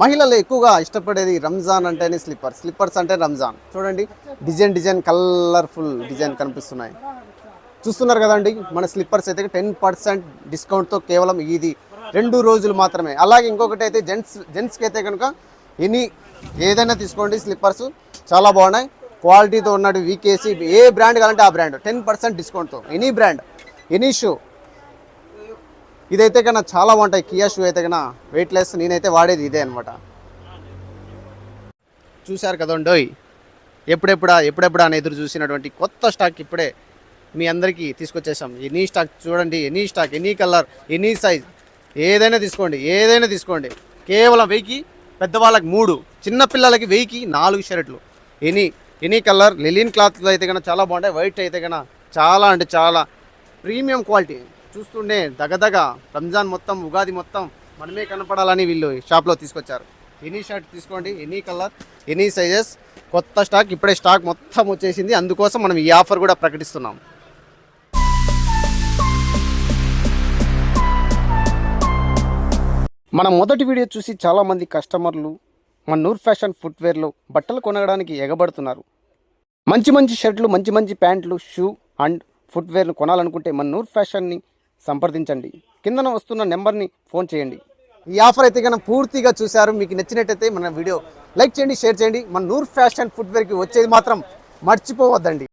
మహిళలు ఎక్కువగా ఇష్టపడేది రంజాన్ అంటేనే స్లిప్పర్స్. స్లిప్పర్స్ అంటే రంజాన్. చూడండి డిజైన్ డిజైన్ కలర్ఫుల్ డిజైన్ కనిపిస్తున్నాయి. చూస్తున్నారు కదండి మన స్లిప్పర్స్ అయితే టెన్ పర్సెంట్ డిస్కౌంట్తో కేవలం ఇది రెండు రోజులు మాత్రమే. అలాగే ఇంకొకటి అయితే జెంట్స్ జెంట్స్కి అయితే కనుక ఎనీ ఏదైనా తీసుకోండి స్లిప్పర్స్. చాలా బాగున్నాయి. క్వాలిటీతో ఉన్నట్టు వీకేసి. ఏ బ్రాండ్ కావాలంటే ఆ brand. Ten percent డిస్కౌంట్తో. Any brand any shoe. ఇదైతే కన్నా చాలా బాగుంటాయి. కియా షూ అయితే కన్నా వెయిట్లెస్ నేనైతే వాడేది ఇదే అనమాట చూశారు కదండోయ్ ఎప్పుడెప్పుడా ఎప్పుడెప్పుడా అని ఎదురు చూసినటువంటి కొత్త స్టాక్ ఇప్పుడే మీ అందరికీ తీసుకొచ్చేసాం. ఎనీ స్టాక్ చూడండి any stock any colour any size ఏదైనా తీసుకోండి ఏదైనా తీసుకోండి. కేవలం వెయ్యికి పెద్దవాళ్ళకి మూడు చిన్నపిల్లలకి వెయ్యికి నాలుగు షర్ట్లు. ఎనీ ఎనీ కలర్ లెలిన్ క్లాత్లో అయితే కన్నా చాలా బాగుంటాయి. వైట్ అయితే కన్నా చాలా అంటే చాలా ప్రీమియం క్వాలిటీ చూస్తుండే దగదగ. రంజాన్ మొత్తం ఉగాది మొత్తం మనమే కనపడాలని వీళ్ళు షాప్లో తీసుకొచ్చారు. ఎనీ షర్ట్ తీసుకోండి ఎనీ కలర్ ఎనీ సైజెస్. కొత్త స్టాక్ ఇప్పుడే స్టాక్ మొత్తం వచ్చేసింది. అందుకోసం మనం ఈ ఆఫర్ కూడా ప్రకటిస్తున్నాం. మన మొదటి వీడియో చూసి చాలామంది కస్టమర్లు మన నూర్ ఫ్యాషన్ ఫుట్వేర్లో బట్టలు కొనడానికి ఎగబడుతున్నారు. మంచి మంచి షర్ట్లు మంచి మంచి ప్యాంట్లు షూ అండ్ ఫుట్వేర్ను కొనాలనుకుంటే మన నూర్ ఫ్యాషన్ని సంప్రదించండి. కిందన వస్తున్న నెంబర్ని ఫోన్ చేయండి. ఈ ఆఫర్ అయితే కనుక పూర్తిగా చూశారు. మీకు నచ్చినట్టయితే మన వీడియో లైక్ చేయండి షేర్ చేయండి. మన నూర్ ఫ్యాషన్ ఫుట్వేర్కి వచ్చేది మాత్రం మర్చిపోవద్దండి.